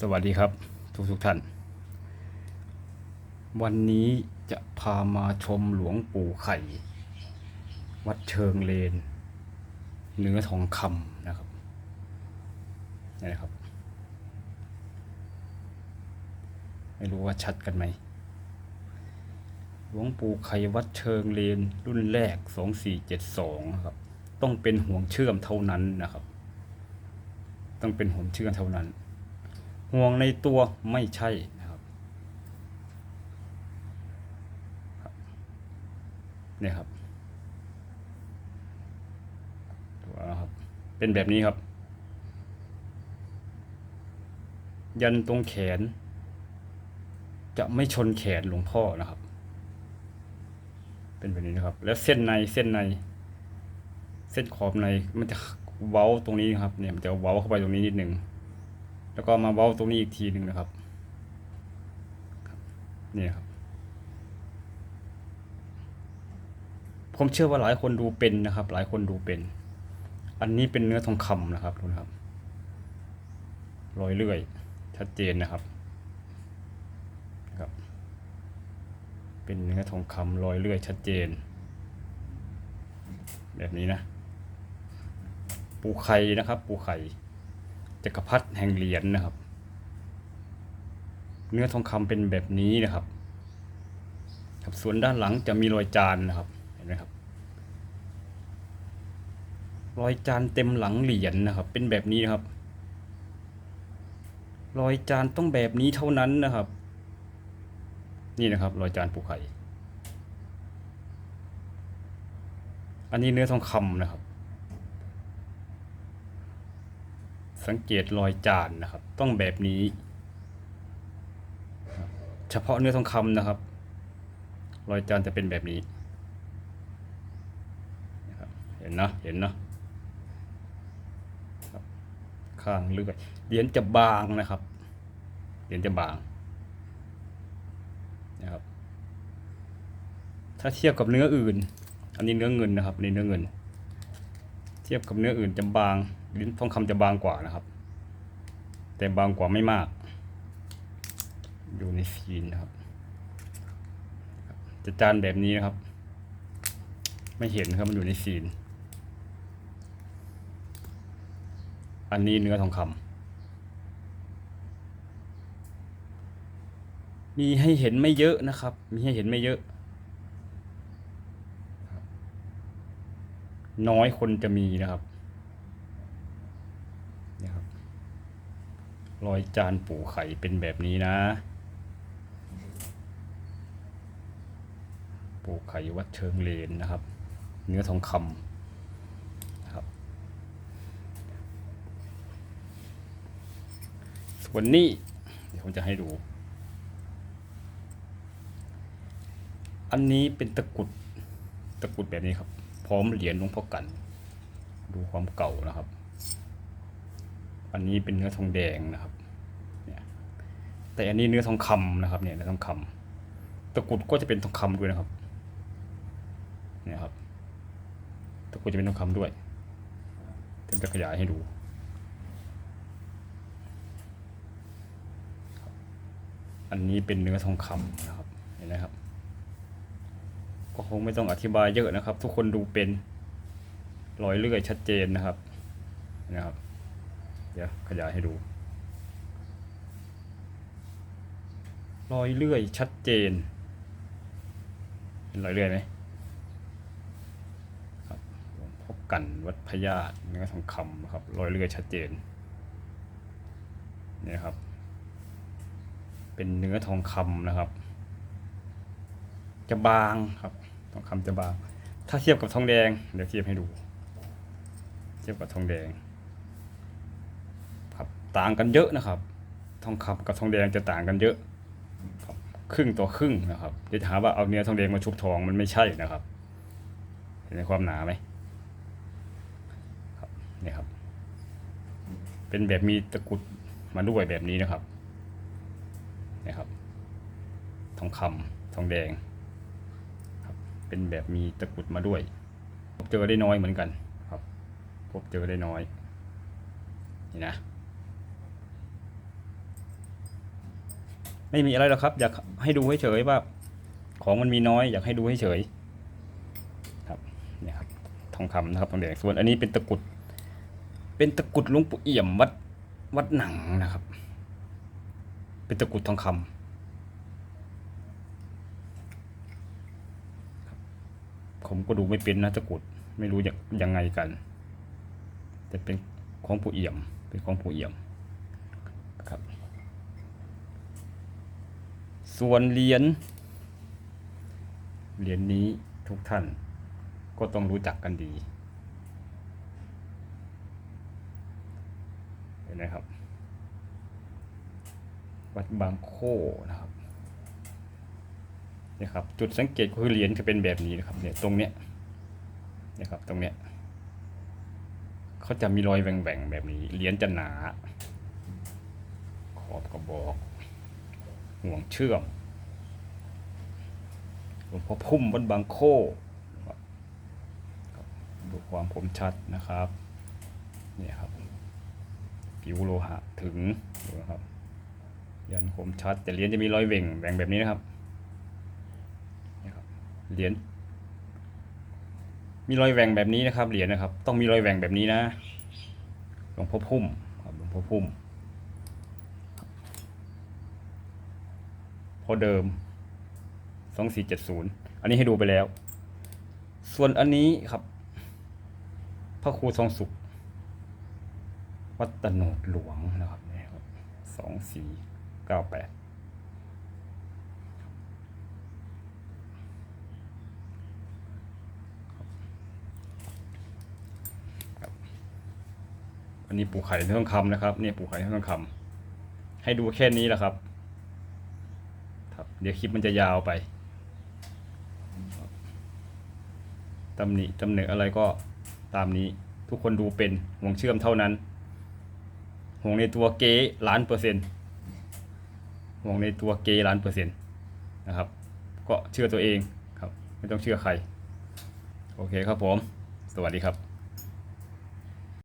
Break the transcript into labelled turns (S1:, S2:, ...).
S1: สวัสดีครับ ทุกทุกท่าน วันนี้จะพามาชมหลวงปู่ไข่ วัดเชิงเลน เนื้อทองคำนะครับนี่นะครับ ไม่รู้ว่าชัดกันไหมหลวงปู่ไข่วัดเชิงเลน รุ่นแรกสองสี่เจ็ดสองครับต้องเป็นห่วงเชื่อมเท่านั้นนะครับ ต้องเป็นห่วงเชื่อมเท่านั้น ห่วงในตัวไม่ใช่นะครับเนี่ยครับตัวนะครับ เป็นแบบนี้ครับ ยันตรงแขน จะไม่ชนแขนหลวงพ่อนะครับ เป็นแบบนี้นะครับ แล้วเส้นในเส้นใน เส้นขอบในมันจะเว้าตรงนี้ครับเนี่ยมันจะเว้าเข้าไปตรงนี้นิดหนึ่ง แล้วก็มาเว้าตรงนี้อีกทีหนึ่งนะครับนี่ครับ ผมเชื่อว่าหลายคนดูเป็นนะครับ หลายคนดูเป็น อันนี้เป็นเนื้อทองคำนะครับทุกคนครับรอยเลื่อย ชัดเจนนะครับนะครับ เป็นเนื้อทองคำรอยเลื่อยชัดเจน แบบนี้นะ ปูไข่นะครับ ปูไข่ จักรพรรดิแห่งเหรียญนะครับ เนื้อทองคำเป็นแบบนี้นะครับครับส่วนด้านหลังจะมีรอยจานนะครับเห็นไหมครับ รอยจานเต็มหลังเหรียญนะครับ เป็นแบบนี้นะครับ รอยจานต้องแบบนี้เท่านั้นนะครับ นี่นะครับ รอยจานปูไข่อันนี้เนื้อทองคำนะครับ สังเกตรอยจานนะครับ ต้องแบบนี้ เฉพาะเนื้อทองคำนะครับ รอยจานจะเป็นแบบนี้เห็นนะเห็นนะครับข้างเลื่อยเหรียญจะบางนะครับเหรียญจะบางนะครับ ถ้าเทียบกับเนื้ออื่น อันนี้เนื้อเงินนะครับอันนี้เนื้อเงิน เทียบกับเนื้ออื่นจะบาง ลิ้นทองคำจะบางกว่านะครับ แต่บางกว่าไม่มาก อยู่ในซีนนะครับ จะจานแบบนี้นะครับ ไม่เห็นครับมันอยู่ในซีน อันนี้เนื้อทองคำมีให้เห็นไม่เยอะนะครับ มีให้เห็นไม่เยอะน้อยคนจะมีนะครับนี่ครับ รอยจานปูไข่เป็นแบบนี้นะ ปูไข่วัดเชิงเลนนะครับ เนื้อทองคำนะครับ ส่วนนี้เดี๋ยวผมจะให้ดู อันนี้เป็นตะกุดตะกุดแบบนี้ครับ พร้อมเหรียญหลวงพ่อกัน ดูความเก่านะครับ อันนี้เป็นเนื้อทองแดงนะครับเนี่ยแต่อันนี้เนื้อทองคำนะครับเนี่ยเนื้อทองคำตะกรุดก็จะเป็นทองคำด้วยนะครับเนี่ยครับตะกรุดจะเป็นทองคำด้วยเดี๋ยวจะขยายให้ดูอันนี้เป็นเนื้อทองคำนะครับเห็นไหมครับ ก็คงไม่ต้องอธิบายเยอะนะครับ ทุกคนดูเป็นรอยเลื่อยชัดเจนนะครับนะครับ เดี๋ยวขยายให้ดู รอยเลื่อยชัดเจน เห็นรอยเลื่อยไหมครับหลวงพ่อกันวัดพญาตเนื้อทองคำนะครับ รอยเลื่อยชัดเจนเนี่ยครับ เป็นเนื้อทองคำนะครับ จะบางครับ ทองคำจะบาง ถ้าเทียบกับทองแดง เดี๋ยวเทียบให้ดู เทียบกับทองแดง ต่างกันเยอะนะครับ ทองคำกับทองแดงจะต่างกันเยอะครึ่งต่อครึ่งนะครับเดี๋ยวจะหาว่าเอาเนื้อทองแดงมาชุบทองมันไม่ใช่นะครับ เห็นในความหนาไหมครับนี่ครับ เป็นแบบมีตะกุดมาด้วยแบบนี้นะครับนี่ครับ ทองคำทองแดงครับเป็นแบบมีตะกุดมาด้วยพบเจอได้น้อยเหมือนกันครับ พบเจอได้น้อยนี่นะ ไม่มีอะไรหรอกครับ อยากให้ดูให้เฉยว่า ของมันมีน้อย อยากให้ดูให้เฉย ครับเนี่ยครับทองคำนะครับทองแดงส่วนอันนี้เป็นตะกุด เป็นตะกุดลวงปู่เอี่ยมวัดวัดหนังนะครับ เป็นตะกุดทองคำครับผมก็ดูไม่เป็นนะตะกุดไม่รู้ยังยังไงกัน แต่เป็นของปู่เอี่ยม เป็นของปู่เอี่ยมครับ ส่วนเหรียญเหรียญนี้ทุกท่านก็ต้องรู้จักกันดี เห็นไหมครับ วัดบางโคนะครับเนี่ยครับ จุดสังเกตคือเหรียญจะเป็นแบบนี้นะครับเนี่ยตรงเนี้ยเนี่ยครับตรงเนี้ยเขาจะมีรอยแหว่งๆแบบนี้เหรียญจะหนา ขอบกระบอก ห่วงเชื่อมหลวงพ่อพุ่มวัดบางโคดูความคมชัดนะครับเนี่ยครับผิวโลหะถึงดูนะครับ ยันคมชัด แต่เหรียญจะมีรอยแหว่งแหว่งแบบนี้นะครับนี่ครับเหรียญมีรอยแหว่งแบบนี้นะครับเหรียญนะครับ ต้องมีรอยแหว่งแบบนี้นะหลวงพ่อพุ่มครับหลวงพ่อพุ่ม พอเดิมสองสี่เจ็ดศูนย์อันนี้ให้ดูไปแล้ว ส่วนอันนี้ครับ พระครูทรงสุข วัดตโนดหลวงนะครับนี่ครับสองสี่เก้าแปดอันนี้ปูไข่ทองคำนะครับเนี่ยปูไข่ทองคำให้ดูแค่นี้แหละครับ ครับเดี๋ยวคลิปมันจะยาวไปตำหนิตำเหนอะไรก็ตามนี้ทุกคนดูเป็นห่วงเชื่อมเท่านั้นห่วงในตัวเก๊ล้านเปอร์เซ็นต์ห่วงในตัวเก๊ล้านเปอร์เซ็นต์นะครับ ก็เชื่อตัวเองครับ ไม่ต้องเชื่อใคร โอเคครับผม สวัสดีครับ